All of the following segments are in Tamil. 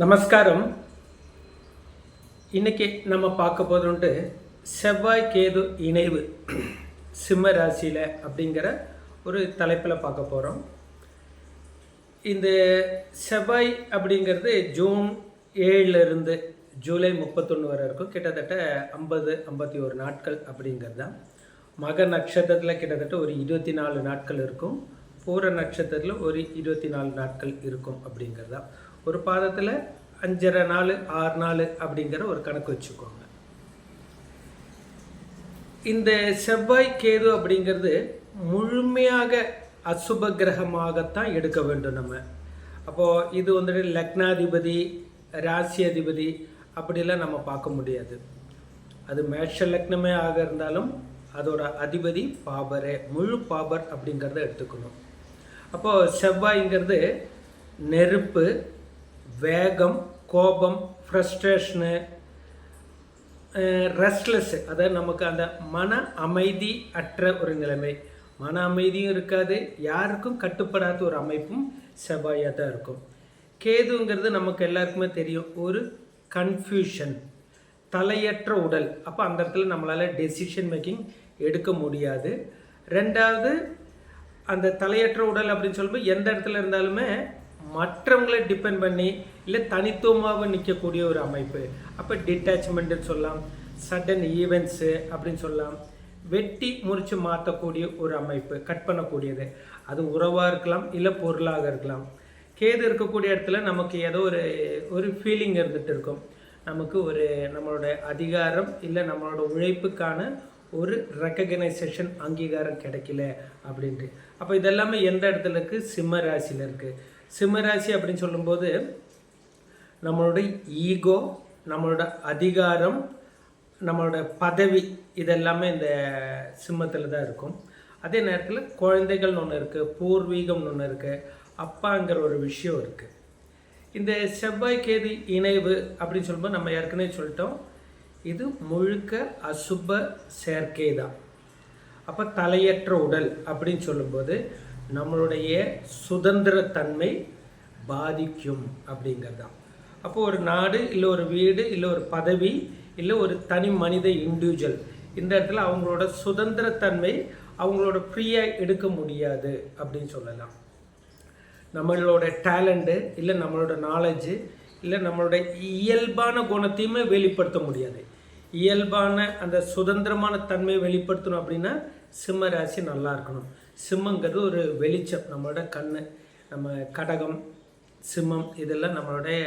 நமஸ்காரம். இன்றைக்கி நம்ம பார்க்க போதுண்டு செவ்வாய் கேது இணைவு சிம்ம ராசியில் அப்படிங்கிற ஒரு தலைப்பில் பார்க்க போகிறோம் இந்த செவ்வாய் அப்படிங்கிறது ஜூன் ஏழுலேருந்து ஜூலை முப்பத்தொன்று வரை இருக்கும். கிட்டத்தட்ட ஐம்பது ஐம்பத்தி ஒரு நாட்கள் அப்படிங்கிறது தான். மக நட்சத்திரத்தில் கிட்டத்தட்ட ஒரு இருபத்தி நாலு நாட்கள் இருக்கும். பூர நட்சத்திரத்தில் ஒரு இருபத்தி நாலு நாட்கள் இருக்கும் அப்படிங்கிறது தான். ஒரு பாதத்தில் அஞ்சரை நாள் ஆறு நாள் அப்படிங்கிற ஒரு கணக்கு வச்சுக்கோங்க. இந்த செவ்வாய் கேது அப்படிங்கிறது முழுமையாக அசுப கிரகமாகத்தான் எடுக்க வேண்டும் நம்ம. அப்போது இது வந்துட்டு லக்னாதிபதி ராசி அதிபதி அப்படிலாம் நம்ம பார்க்க முடியாது. அது மேஷ லக்னமே ஆக இருந்தாலும் அதோட அதிபதி பாபரே முழு பாபர் அப்படிங்கிறத எடுத்துக்கணும். அப்போது செவ்வாய்ங்கிறது நெருப்பு வேகம் கோபம் ஃப்ரஸ்ட்ரேஷனு ரெஸ்ட்லெஸ்ஸு அதாவது நமக்கு அந்த மன அமைதி அற்ற ஒரு நிலைமை. மன அமைதியும் இருக்காது யாருக்கும் கட்டுப்படாத ஒரு அமைப்பும் செவ்வாயாக தான் இருக்கும். கேதுங்கிறது நமக்கு எல்லாருக்குமே தெரியும் ஒரு கன்ஃபியூஷன் தலையற்ற உடல். அப்போ அந்த இடத்துல நம்மளால் டெசிஷன் மேக்கிங் எடுக்க முடியாது. ரெண்டாவது அந்த தலையற்ற உடல் அப்படின்னு சொல்லும்போது எந்த இடத்துல இருந்தாலுமே மற்றவங்களை டிபெண்ட் பண்ணி இல்லை தனித்துவமாக நிற்கக்கூடிய ஒரு அமைப்பு. அப்போ டிட்டாச்மெண்ட்டுன்னு சொல்லலாம் சடன் ஈவெண்ட்ஸு அப்படின்னு சொல்லலாம். வெட்டி முறித்து மாற்றக்கூடிய ஒரு அமைப்பு கட் பண்ணக்கூடியது. அது உறவாக இருக்கலாம் இல்லை பொருளாக இருக்கலாம். கேது இருக்கக்கூடிய இடத்துல நமக்கு ஏதோ ஒரு ஒரு ஃபீலிங் இருந்துகிட்டு இருக்கும். நமக்கு ஒரு நம்மளோட அதிகாரம் இல்லை நம்மளோட உழைப்புக்கான ஒரு ரெக்கக்னைசேஷன் அங்கீகாரம் கிடைக்கல அப்படின்ட்டு. அப்போ இதெல்லாமே எந்த இடத்துல இருக்குது சிம்ம ராசியில் இருக்குது சிம்மராசி அப்படின்னு சொல்லும்போது நம்மளோட ஈகோ நம்மளோட அதிகாரம் நம்மளோட பதவி இதெல்லாமே இந்த சிம்மத்தில் தான் இருக்கும். அதே நேரத்தில் குழந்தைகள்னு ஒன்று இருக்குது பூர்வீகம்னு ஒன்று இருக்குது அப்பாங்கிற ஒரு விஷயம் இருக்குது இந்த செவ்வாய் கேது இணைவு அப்படின்னு சொல்லும்போது நம்ம ஏற்கனவே சொல்லிட்டோம். இது முழுக்க அசுப சேர்க்கை தான். அப்போ தலையற்ற உடல் அப்படின்னு சொல்லும்போது நம்மளுடைய சுதந்திரத்தன்மை பாதிக்கும் அப்படிங்கிறது தான் அப்போ ஒரு நாடு இல்லை ஒரு வீடு இல்லை ஒரு பதவி இல்லை ஒரு தனி மனித இண்டிவிஜுவல் இந்த இடத்துல அவங்களோட சுதந்திரத்தன்மை அவங்களோட ஃப்ரீயாக எடுக்க முடியாது அப்படின்னு சொல்லலாம். நம்மளோட டேலண்ட்டு இல்லை நம்மளோட நாலேஜு இல்லை நம்மளோட இயல்பான குணத்தையுமே வெளிப்படுத்த முடியாது. இயல்பான அந்த சுதந்திரமான தன்மையை வெளிப்படுத்தணும் அப்படின்னா சிம்ம ராசி நல்லா இருக்கணும். சிம்மங்கிறது ஒரு வெளிச்சம் நம்மளோட கண் நம்ம கடகம் சிம்மம் இதெல்லாம் நம்மளுடைய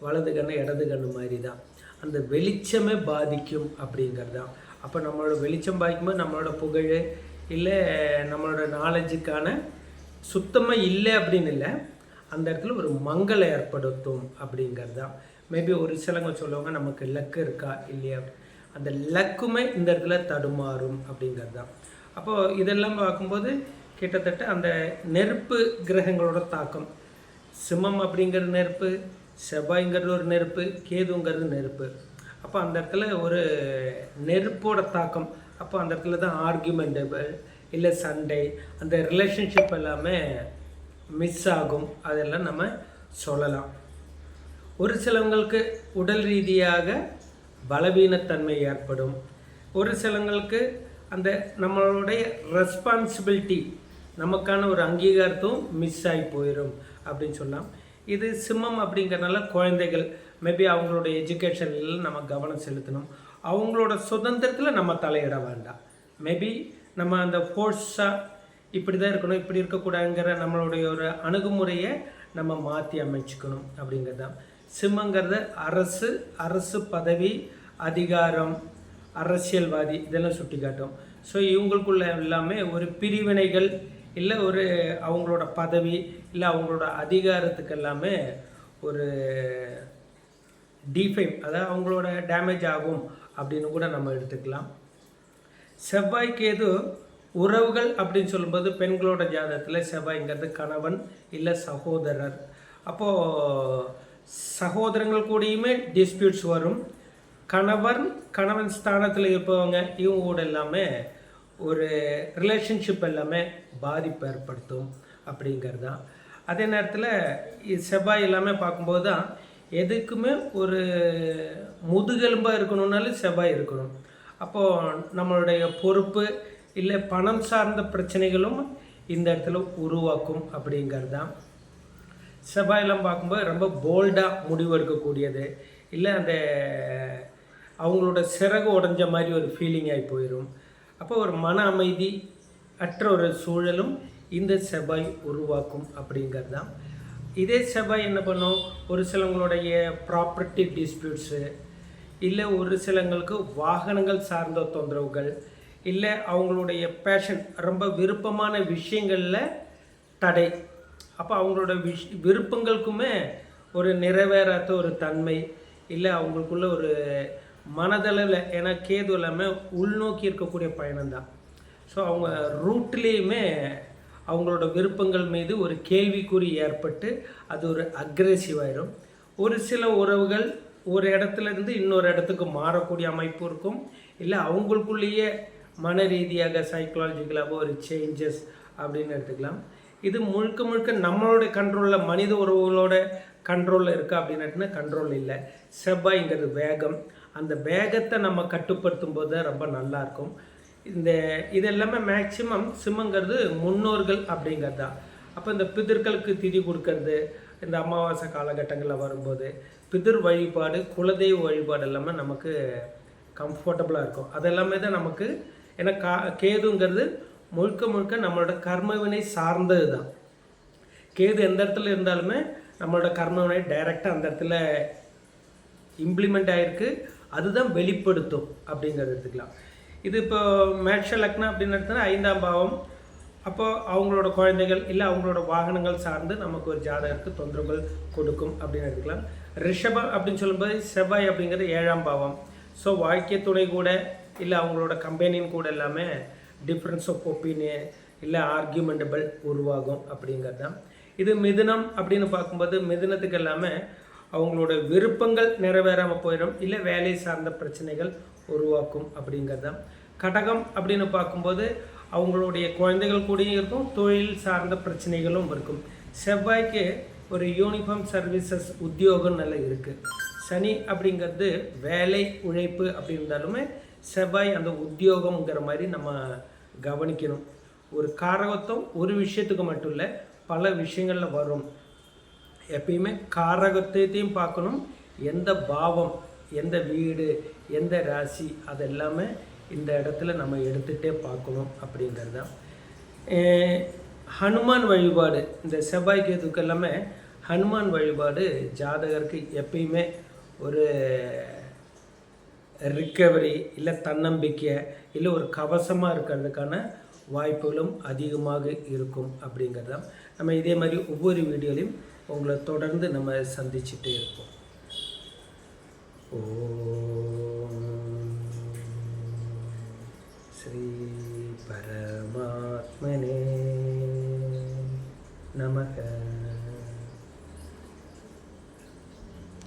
வலது கண்ணு இடது கண்ணு மாதிரி தான் அந்த வெளிச்சமே பாதிக்கும் அப்படிங்கிறது தான் அப்போ நம்மளோட வெளிச்சம் பாதிக்கும்போது நம்மளோட புகழ் இல்லை நம்மளோட நாலேஜுக்கான சுத்தமாக இல்லை அப்படின்னு இல்லை அந்த இடத்துல ஒரு மங்களை ஏற்படுத்தும் அப்படிங்கிறது தான் மேபி ஒரு சிலங்க சொல்லுவாங்க நமக்கு லக்கு இருக்கா இல்லையா? அந்த லக்குமே இந்த இடத்துல தடுமாறும் அப்படிங்கிறது தான் அப்போது இதெல்லாம் பார்க்கும்போது கிட்டத்தட்ட அந்த நெருப்பு கிரகங்களோட தாக்கம். சிம்மம் அப்படிங்கிறது நெருப்பு செவ்வாய்ங்கிறது ஒரு நெருப்பு கேதுங்கிறது நெருப்பு. அப்போ அந்த இடத்துல ஒரு நெருப்போட தாக்கம். அப்போ அந்த இடத்துல தான் ஆர்கியூமெண்டபிள் இல்லை சண்டை அந்த ரிலேஷன்ஷிப் எல்லாமே மிஸ் ஆகும். அதெல்லாம் நம்ம சொல்லலாம். ஒரு சிலவங்களுக்கு உடல் ரீதியாக பலவீனத்தன்மை ஏற்படும். ஒரு சிலவங்களுக்கு அந்த நம்மளுடைய ரெஸ்பான்சிபிலிட்டி நமக்கான ஒரு அங்கீகாரத்தும் மிஸ் ஆகி போயிடும் அப்படின்னு சொல்லலாம் இது சிம்மம் அப்படிங்கிறனால குழந்தைகள் மேபி அவங்களோட எஜுகேஷனில் நம்ம கவனம் செலுத்தணும். அவங்களோட சுதந்திரத்தில் நம்ம தலையிட வேண்டாம். மேபி நம்ம அந்த ஃபோர்ஸாக இப்படி தான் இருக்கணும் இப்படி இருக்கக்கூடாதுங்கிற நம்மளுடைய ஒரு அணுகுமுறையை நம்ம மாற்றி அமைச்சுக்கணும் அப்படிங்கிறது தான் சிம்மங்கிறது அரசு அரசு பதவி அதிகாரம் அரசியல்வாதி இதெல்லாம் சுட்டி காட்டும் ஸோ இவங்களுக்குள்ள எல்லாமே ஒரு பிரிவினைகள் இல்லை ஒரு அவங்களோட பதவி இல்லை அவங்களோட அதிகாரத்துக்கு எல்லாமே ஒரு டிஃபைம் அதாவது அவங்களோட டேமேஜ் ஆகும் அப்படின்னு கூட நம்ம எடுத்துக்கலாம். செவ்வாய்க்கு எது உறவுகள் அப்படின்னு சொல்லும்போது பெண்களோட ஜாதகத்தில் செவ்வாய்ங்கிறது கணவன் இல்லை சகோதரர். அப்போது சகோதரங்கள் கூடயுமே டிஸ்பியூட்ஸ் வரும். கணவன் கணவன் ஸ்தானத்தில் இருப்பவங்க இவங்க கூட எல்லாமே ஒரு ரிலேஷன்ஷிப் எல்லாமே பாதிப்பு ஏற்படுத்தும் அப்படிங்கிறது தான் அதே நேரத்தில் செவ்வாய் எல்லாமே பார்க்கும்போது தான் எதுக்குமே ஒரு முதுகெலும்பாக இருக்கணும்னாலும் செவ்வாய் இருக்கணும். அப்போது நம்மளுடைய பொறுப்பு இல்லை பணம் சார்ந்த பிரச்சனைகளும் இந்த இடத்துல உருவாக்கும் அப்படிங்கிறது தான் செவ்வாயெல்லாம் பார்க்கும்போது ரொம்ப போல்டாக முடிவெடுக்கக்கூடியது இல்லை அந்த அவங்களோட சிறகு உடைஞ்ச மாதிரி ஒரு ஃபீலிங் ஆகி போயிடும் அப்போ ஒரு மன அமைதி அற்ற ஒரு சூழலும் இந்த செவ்வாய் உருவாக்கும் அப்படிங்கிறது தான் இதே செவ்வாய் என்ன பண்ணும்? ஒரு சிலவங்களுடைய ப்ராப்பர்ட்டி டிஸ்பியூட்ஸு இல்லை ஒரு சிலங்களுக்கு வாகனங்கள் சார்ந்த தொந்தரவுகள் இல்லை அவங்களுடைய பேஷன் ரொம்ப விருப்பமான விஷயங்களில் தடை. அப்போ அவங்களோட விஷ் விருப்பங்களுக்குமே ஒரு நிறைவேறாத ஒரு தன்மை இல்லை அவங்களுக்குள்ள ஒரு மனதளவில் ஏன்னா கேது எல்லாமே உள்நோக்கி இருக்கக்கூடிய பயணம்தான். ஸோ அவங்க ரூட்லேயுமே அவங்களோட விருப்பங்கள் மீது ஒரு கேள்விக்குறி ஏற்பட்டு அது ஒரு அக்ரெசிவ் ஆயிரும் ஒரு சில உறவுகள் ஒரு இடத்துல இருந்து இன்னொரு இடத்துக்கு மாறக்கூடிய அமைப்பு இருக்கும். இல்லை அவங்களுக்குள்ளேயே மன ரீதியாக சைக்கலாஜிக்கலாக ஒரு சேஞ்சஸ் அப்படின்னு எடுத்துக்கலாம். இது முழுக்க முழுக்க நம்மளோட கண்ட்ரோலில் மனித உறவுகளோட கண்ட்ரோலில் இருக்கா அப்படின்னா கண்ட்ரோல் இல்லை. செவ்வாய்ங்கிறது வேகம். அந்த வேகத்தை நம்ம கட்டுப்படுத்தும் போது தான் ரொம்ப நல்லாயிருக்கும் இந்த இது எல்லாமே மேக்சிமம் சிம்மங்கிறது முன்னோர்கள் அப்படிங்கிறது தான். அப்போ இந்த பிதர்களுக்கு திதி கொடுக்கறது இந்த அமாவாசை காலகட்டங்களில் வரும்போது பிதிர் வழிபாடு குலதெய்வ வழிபாடு எல்லாமே நமக்கு கம்ஃபர்டபுளாக இருக்கும். அதெல்லாமே தான் நமக்கு ஏன்னா கா கேதுங்கிறது முழுக்க முழுக்க நம்மளோட கர்மவினை சார்ந்தது தான். கேது எந்த இடத்துல இருந்தாலுமே நம்மளோட கர்மவினை டைரெக்டாக அந்த இடத்துல இம்ப்ளிமெண்ட் ஆகிருக்கு அதுதான் வெளிப்படுத்தும் அப்படிங்கிறது எடுத்துக்கலாம். இது இப்போ மேட்ச லக்னம் அப்படின்னு எடுத்தோன்னா ஐந்தாம் பாவம். அப்போது அவங்களோட குழந்தைகள் இல்லை அவங்களோட வாகனங்கள் சார்ந்து நமக்கு ஒரு ஜாதகருக்கு தொந்தரவுகள் கொடுக்கும் அப்படின்னு எடுத்துக்கலாம். ரிஷபம் அப்படின்னு சொல்லும்போது செவ்வாய் அப்படிங்கிறது ஏழாம் பாவம். ஸோ வாழ்க்கை துணை கூட இல்லை அவங்களோட கம்பெனின்னு கூட எல்லாமே டிஃப்ரென்ஸ் ஆஃப் ஒப்பீனியன் இல்லை ஆர்கியூமெண்டபிள் உருவாகும் அப்படிங்கிறது தான் இது மிதுனம் அப்படின்னு பார்க்கும்போது மிதுனத்துக்கு எல்லாமே அவங்களோட விருப்பங்கள் நிறைவேறாமல் போயிடும் இல்லை வேலை சார்ந்த பிரச்சனைகள் உருவாக்கும் அப்படிங்கிறது தான் கடகம் அப்படின்னு பார்க்கும்போது அவங்களுடைய குழந்தைகள் கூடயும் இருக்கும் தொழில் சார்ந்த பிரச்சனைகளும் இருக்கும். செவ்வாய்க்கு ஒரு யூனிஃபார்ம் சர்வீசஸ் உத்தியோகம் நல்லா இருக்குது சனி அப்படிங்கிறது வேலை உழைப்பு அப்படி இருந்தாலுமே செவ்வாய் அந்த உத்தியோகம்ங்கிற மாதிரி நம்ம கவனிக்கணும். ஒரு காரகத்துவம் ஒரு விஷயத்துக்கு மட்டும் இல்லை பல விஷயங்களில் வரும். எப்பயுமே காரகத்தையும் பார்க்கணும். எந்த பாவம் எந்த வீடு எந்த ராசி அதெல்லாமே இந்த இடத்துல நம்ம எடுத்துகிட்டே பார்க்கணும் அப்படிங்கிறது தான் ஹனுமான் வழிபாடு இந்த செவ்வாய் கேதுக்கு எல்லாமே ஹனுமான் வழிபாடு ஜாதகருக்கு எப்பயுமே ஒரு ரிக்கவரி இல்லை தன்னம்பிக்கை இல்லை ஒரு கவசமாக இருக்கிறதுக்கான வாய்ப்புகளும் அதிகமாக இருக்கும் அப்படிங்கிறது தான் நம்ம இதே மாதிரி ஒவ்வொரு வீடியோலையும் உங்களை தொடர்ந்து நம்ம சந்திச்சுட்டே இருப்போம். ஓ.